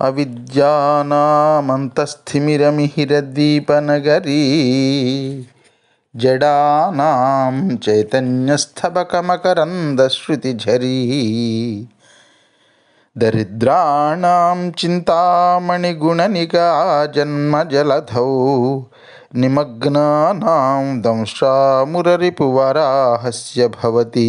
అవిద్యానామంతస్థిమిరమిహిరదీపనగరీ జడానాం చైతన్యస్థబకమకరందశ్రుతిఝరీ దరిద్రాణం చింతామణిగుణనిగా జన్మజలధౌ నిమగ్నానాం దంశామురరిపువరాహస్య భవతి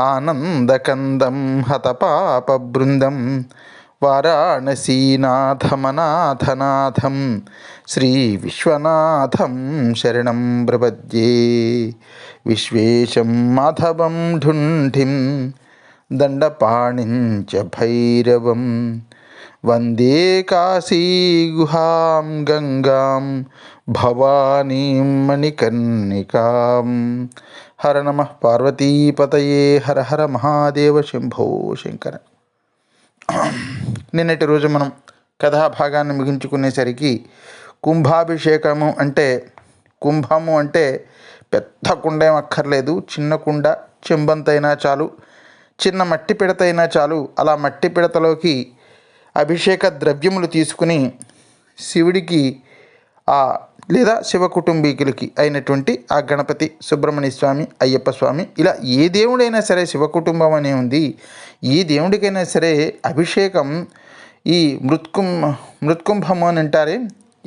ఆనందకందం హతపాపబృందం వారాణసీనాథమనాథనాథం శ్రీ విశ్వనాథం శరణం ప్రపద్యే. విశ్వేశం మాధవం ఢుంఢిం దండపాణించ భైరవం. వందే కాశీగుహాం గంగాం భవానీం మణికర్ణికాం. హర నమ పార్వతీపతయే హర హర మహాదేవ శంభో శంకర. నిన్నటి రోజు మనం కథాభాగాన్ని ముగించుకునేసరికి కుంభాభిషేకము అంటే కుంభము అంటే పెద్ద కుండ ఏం అక్కర్లేదు చిన్న కుండ చెంబంతైనా చాలు చిన్న మట్టి పిడతైనా చాలు అలా మట్టి పిడతలోకి అభిషేక ద్రవ్యములు తీసుకుని శివుడికి ఆ లేదా శివ కుటుంబీకులకి అయినటువంటి ఆ గణపతి సుబ్రహ్మణ్య స్వామి అయ్యప్ప స్వామి ఇలా ఏ దేవుడైనా సరే శివ కుటుంబం అనే ఉంది. ఏ దేవుడికైనా సరే అభిషేకం ఈ మృత్కుం మృత్కుంభము అని అంటారే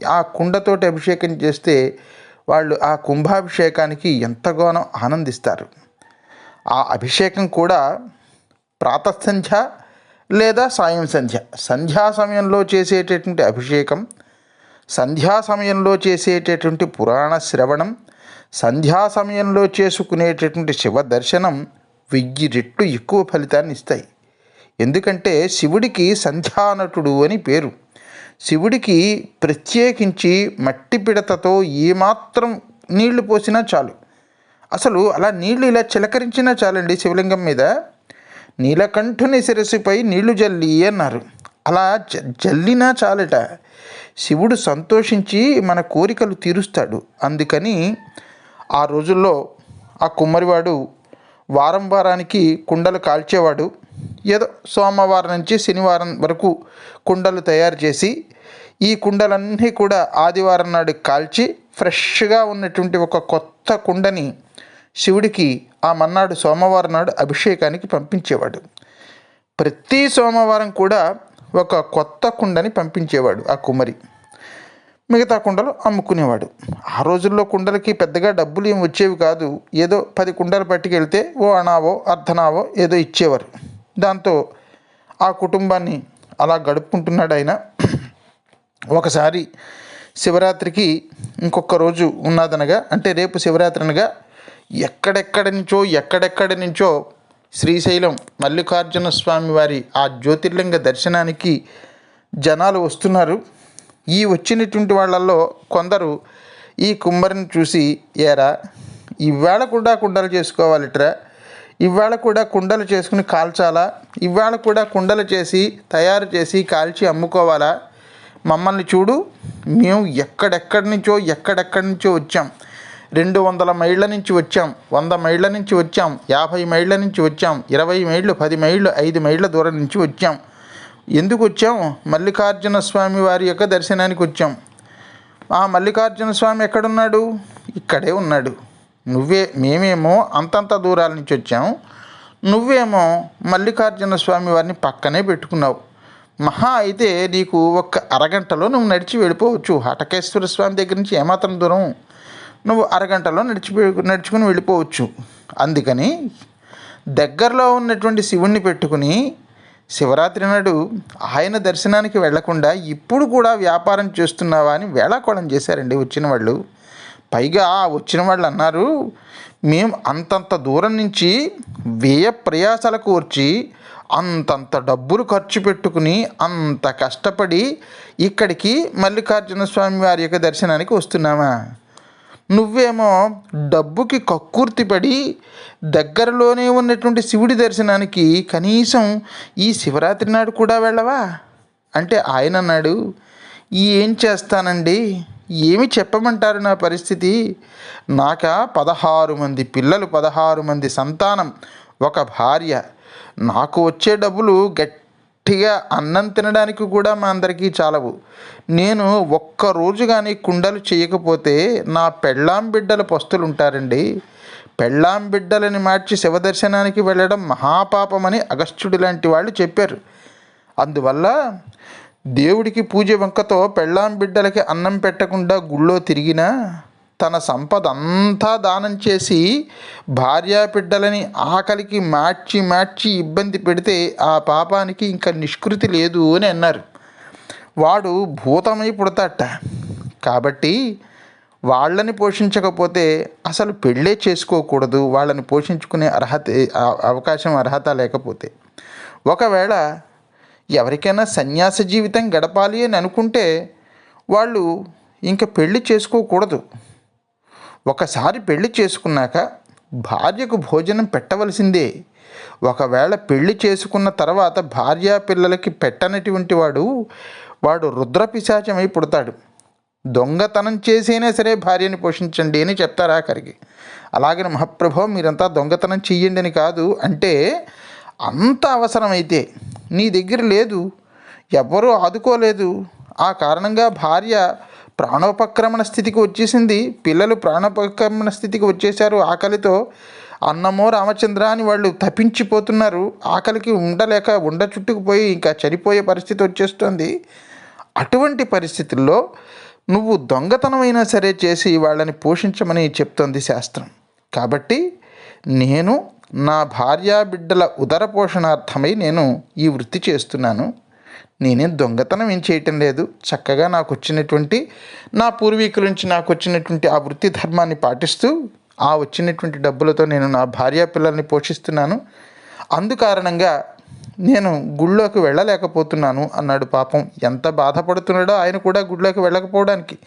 ఆ కుండతోటి అభిషేకం చేస్తే వాళ్ళు ఆ కుంభాభిషేకానికి ఎంతగానో ఆనందిస్తారు. ఆ అభిషేకం కూడా ప్రాతసంధ్య లేదా సాయం సంధ్య. సంధ్యా సమయంలో చేసేటటువంటి అభిషేకం సంధ్యా సమయంలో చేసేటటువంటి పురాణ శ్రవణం సంధ్యా సమయంలో చేసుకునేటటువంటి శివ దర్శనం వెయ్యి రెట్లు ఎక్కువ ఫలితాన్ని ఇస్తాయి. ఎందుకంటే శివుడికి సంధ్యానటుడు అని పేరు. శివుడికి ప్రత్యేకించి మట్టి పిడతతో ఏమాత్రం నీళ్ళు పోసినా చాలు. అసలు అలా నీళ్ళు ఇలా చిలకరించినా చాలండి శివలింగం మీద? నీలకంఠుని శిరస్సుపై నీళ్ళు జల్లి అన్నారు. అలా జ జల్లినా చాలట. శివుడు సంతోషించి మన కోరికలు తీరుస్తాడు. అందుకని ఆ రోజుల్లో ఆ కుమ్మరివాడు వారం వారానికి కుండలు కాల్చేవాడు. ఏదో సోమవారం నుంచి శనివారం వరకు కుండలు తయారు చేసి ఈ కుండలన్నీ కూడా ఆదివారం నాడు కాల్చి ఫ్రెష్గా ఉన్నటువంటి ఒక కొత్త కుండని శివుడికి ఆ మన్నాడు సోమవారం నాడు అభిషేకానికి పంపించేవాడు. ప్రతి సోమవారం కూడా ఒక కొత్త కుండని పంపించేవాడు ఆ కుమరి మిగతా కుండలు అమ్ముకునేవాడు. ఆ రోజుల్లో కుండలకి పెద్దగా డబ్బులు ఏమి వచ్చేవి కాదు. ఏదో పది కుండలు పట్టుకెళ్తే ఓ అనావో అర్ధనావో ఏదో ఇచ్చేవారు. దాంతో ఆ కుటుంబాన్ని అలా గడుపుకుంటున్నాడు ఆయన. ఒకసారి శివరాత్రికి ఇంకొక రోజు ఉన్నదనగా అంటే రేపు శివరాత్రి అనగా ఎక్కడెక్కడి నుంచో ఎక్కడెక్కడి నుంచో శ్రీశైలం మల్లికార్జున స్వామి వారి ఆ జ్యోతిర్లింగ దర్శనానికి జనాలు వస్తున్నారు. ఈ వచ్చినటువంటి వాళ్ళల్లో కొందరు ఈ కుమ్మరిని చూసి ఏరా ఇవాళ కూడా కుండలు చేసుకోవాలిట్రా ఇవాళ కూడా కుండలు చేసుకుని కాల్చాలా? ఇవాళ కూడా కుండలు చేసి తయారు చేసి కాల్చి అమ్ముకోవాలా? మమ్మల్ని చూడు మేము ఎక్కడెక్కడి నుంచో ఎక్కడెక్కడి నుంచో వచ్చాం. రెండు వందల మైళ్ళ నుంచి వచ్చాం వంద మైళ్ళ నుంచి వచ్చాం యాభై మైళ్ళ నుంచి వచ్చాం ఇరవై మైళ్ళు పది మైళ్ళు ఐదు మైళ్ళ దూరం నుంచి వచ్చాం. ఎందుకు వచ్చాం? మల్లికార్జున స్వామి వారి యొక్క దర్శనానికి వచ్చాం. ఆ మల్లికార్జున స్వామి ఎక్కడున్నాడు? ఇక్కడే ఉన్నాడు. నువ్వే మేమేమో అంతంత దూరాల నుంచి వచ్చాం. నువ్వేమో మల్లికార్జున స్వామి వారిని పక్కనే పెట్టుకున్నావు. మహా అయితే నీకు ఒక్క అరగంటలో నువ్వు నడిచి వెళ్ళిపోవచ్చు. హటకేశ్వర స్వామి దగ్గర నుంచి ఏమాత్రం దూరం? నువ్వు అరగంటలో నడిచి నడుచుకుని వెళ్ళిపోవచ్చు. అందుకని దగ్గరలో ఉన్నటువంటి శివుణ్ణి పెట్టుకుని శివరాత్రి నాడు ఆయన దర్శనానికి వెళ్ళకుండా ఇప్పుడు కూడా వ్యాపారం చేస్తున్నావా అని వేళాకోళం చేశారండి వచ్చిన వాళ్ళు. పైగా వచ్చిన వాళ్ళు అన్నారు మేము అంతంత దూరం నుంచి వ్యయ ప్రయాసాలకు కోర్చి అంతంత డబ్బులు ఖర్చు పెట్టుకుని అంత కష్టపడి ఇక్కడికి మల్లికార్జున స్వామి వారి యొక్క దర్శనానికి వస్తున్నామా? నువ్వేమో డబ్బుకి కక్కుర్తిపడి దగ్గరలోనే ఉన్నటువంటి శివుడి దర్శనానికి కనీసం ఈ శివరాత్రి నాడు కూడా వెళ్ళవా? అంటే ఆయన అన్నాడు ఏం చేస్తానండి? ఏమి చెప్పమంటారు నా పరిస్థితి? నాక పదహారు మంది పిల్లలు పదహారు మంది సంతానం ఒక భార్య. నాకు వచ్చే డబ్బులు గట్టి గట్టిగా అన్నం తినడానికి కూడా మా అందరికీ చాలవు. నేను ఒక్కరోజు కానీ కుండలు చేయకపోతే నా పెళ్ళాం బిడ్డల పస్తులు ఉంటారండి పెళ్ళాం బిడ్డలని మార్చి శివదర్శనానికి వెళ్ళడం మహాపాపమని అగస్త్యుడు లాంటి వాళ్ళు చెప్పారు. అందువల్ల దేవుడికి పూజ వంకతో పెళ్ళాం బిడ్డలకి అన్నం పెట్టకుండా గుళ్ళో తిరిగినా తన సంపద అంతా దానం చేసి భార్యా బిడ్డలని ఆకలికి మార్చి మార్చి ఇబ్బంది పెడితే ఆ పాపానికి ఇంకా నిష్కృతి లేదు అని అన్నారు. వాడు భూతమై పుడతాట కాబట్టి వాళ్ళని పోషించకపోతే అసలు పెళ్ళే చేసుకోకూడదు. వాళ్ళని పోషించుకునే అర్హత అవకాశం అర్హత లేకపోతే. ఒకవేళ ఎవరికైనా సన్యాస జీవితం గడపాలి అని అనుకుంటే వాళ్ళు ఇంకా పెళ్ళి చేసుకోకూడదు. ఒకసారి పెళ్ళి చేసుకున్నాక భార్యకు భోజనం పెట్టవలసిందే. ఒకవేళ పెళ్ళి చేసుకున్న తర్వాత భార్య పిల్లలకి పెట్టనటువంటి వాడు వాడు రుద్రపిశాచమై పుడతాడు. దొంగతనం చేసైనా సరే భార్యని పోషించండి అని చెప్తారు ఆఖరికి. అలాగని మహాప్రభో మీరంతా దొంగతనం చెయ్యండి అని కాదు. అంటే అంత అవసరమైతే నీ దగ్గర లేదు. ఎవ్వరూ ఆదుకోలేదు. ఆ కారణంగా భార్య ప్రాణోపక్రమణ స్థితికి వచ్చేసింది. పిల్లలు ప్రాణోపక్రమణ స్థితికి వచ్చేసారు ఆకలితో అన్నమో రామచంద్ర అని వాళ్ళు తప్పించిపోతున్నారు ఆకలికి ఉండలేక ఉండ చుట్టుకుపోయి ఇంకా చనిపోయే పరిస్థితి వచ్చేస్తుంది. అటువంటి పరిస్థితుల్లో నువ్వు దొంగతనమైనా సరే చేసి వాళ్ళని పోషించమని చెప్తోంది శాస్త్రం. కాబట్టి నేను నా భార్యా బిడ్డల ఉదర పోషణార్థమై నేను ఈ వృత్తి చేస్తున్నాను. నేనేం దొంగతనం ఏం చేయటం లేదు. చక్కగా నాకు వచ్చినటువంటి నా పూర్వీకుల నుంచి నాకు వచ్చినటువంటి ఆ వృత్తి ధర్మాన్ని పాటిస్తూ ఆ వచ్చినటువంటి డబ్బులతో నేను నా భార్య పిల్లల్ని పోషిస్తున్నాను. అందుకారణంగా నేను గుళ్ళోకి వెళ్ళలేకపోతున్నాను అన్నాడు పాపం. ఎంత బాధపడుతున్నాడో ఆయన కూడా గుళ్ళోకి వెళ్ళకపోవడానికి.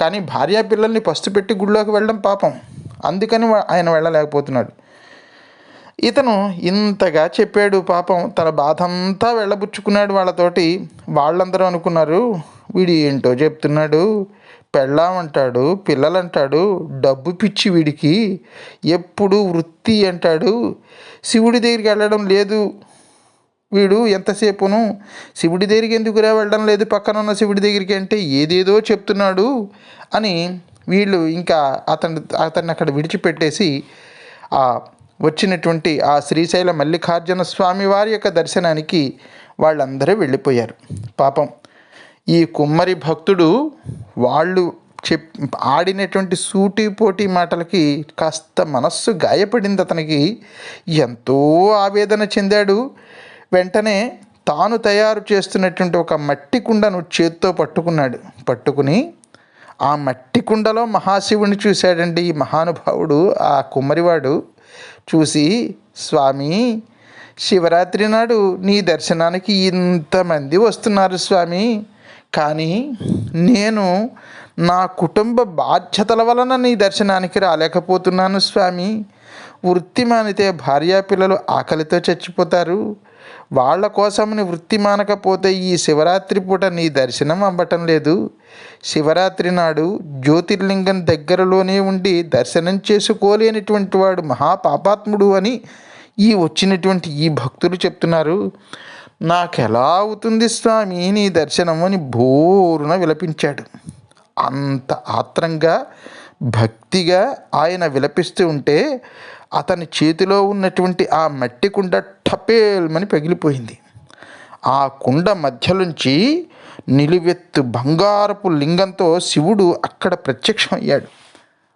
కానీ భార్యా పిల్లల్ని పస్తు పెట్టి గుళ్ళోకి వెళ్ళడం పాపం. అందుకని ఆయన వెళ్ళలేకపోతున్నాడు. ఇతను ఇంతగా చెప్పాడు పాపం తన బాధ అంతా వెళ్ళబుచ్చుకున్నాడు వాళ్ళతోటి. వాళ్ళందరూ అనుకున్నారు వీడు ఏంటో చెప్తున్నాడు? పెళ్ళామంటాడు పిల్లలంటాడు డబ్బు పిచ్చి వీడికి ఎప్పుడు వృత్తి అంటాడు. శివుడి దగ్గరికి వెళ్ళడం లేదు వీడు ఎంతసేపును. శివుడి దగ్గరికి ఎందుకురా వెళ్ళడం లేదు? పక్కన ఉన్న శివుడి దగ్గరికి అంటే ఏదేదో చెప్తున్నాడు అని వీళ్ళు ఇంకా అతను అతన్ని అక్కడ విడిచిపెట్టేసి ఆ వచ్చినటువంటి ఆ శ్రీశైల మల్లికార్జున స్వామి వారి యొక్క దర్శనానికి వాళ్ళందరూ వెళ్ళిపోయారు. పాపం ఈ కుమ్మరి భక్తుడు వాళ్ళు చెప్ ఆడినటువంటి సూటి పోటీ మాటలకి కాస్త మనస్సు గాయపడింది అతనికి. ఎంతో ఆవేదన చెందాడు. వెంటనే తాను తయారు చేస్తున్నటువంటి ఒక మట్టి కుండను చేత్తో పట్టుకున్నాడు. పట్టుకుని ఆ మట్టి కుండలో మహాశివుని చూశాడండి ఈ మహానుభావుడు ఆ కుమ్మరివాడు. చూసి స్వామి శివరాత్రి నాడు నీ దర్శనానికి ఇంతమంది వస్తున్నారు స్వామి. కానీ నేను నా కుటుంబ బాధ్యతల వలన నీ దర్శనానికి రాలేకపోతున్నాను స్వామి. వృత్తి మానితే భార్యాపిల్లలు ఆకలితో చచ్చిపోతారు. వాళ్ళ కోసమని వృత్తి మానకపోతే ఈ శివరాత్రి పూట నీ దర్శనం అవ్వటం లేదు. శివరాత్రి నాడు జ్యోతిర్లింగం దగ్గరలోనే ఉండి దర్శనం చేసుకోలేనిటువంటి వాడు మహాపాపాత్ముడు అని ఈ వచ్చినటువంటి ఈ భక్తులు చెప్తున్నారు. నాకెలా అవుతుంది స్వామి నీ దర్శనం అని బోరున విలపించాడు. అంత ఆత్రంగా భక్తిగా ఆయన విలపిస్తూ ఉంటే అతని చేతిలో ఉన్నటువంటి ఆ మట్టి కుండ టపేల్మని పగిలిపోయింది. ఆ కుండ మధ్యలోంచి నిలువెత్తు బంగారపు లింగంతో శివుడు అక్కడ ప్రత్యక్షమయ్యాడు.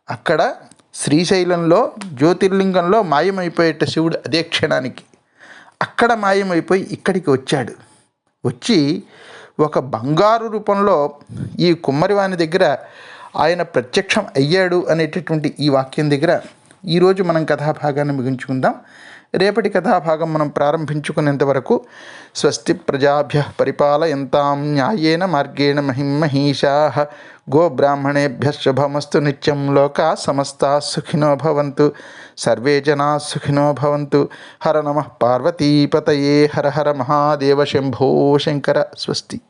అక్కడ శ్రీశైలంలో జ్యోతిర్లింగంలో మాయమైపోయేట శివుడు అదే క్షణానికి. అక్కడ మాయమైపోయి ఇక్కడికి వచ్చాడు. వచ్చి ఒక బంగారు రూపంలో ఈ కుమ్మరివాని దగ్గర ఆయన ప్రత్యక్షం అయ్యాడు అనేటటువంటి ఈ వాక్యం దగ్గర ఈరోజు మనం కథాభాగాన్ని ముగించుకుందాం. రేపటి కథాభాగం మనం ప్రారంభించుకునేంత వరకు స్వస్తి ప్రజాభ్య పరిపాలయంతాం న్యాయేన మార్గేణ మహిమహీషా గోబ్రాహ్మణేభ్య శుభమస్తు నిత్యం లోకా సమస్తా సుఖినో భవంతు. సర్వే జనా సుఖినో భవంతు. హర నమ పార్వతీపతయే. హర హర మహాదేవ శంభో శంకర స్వస్తి.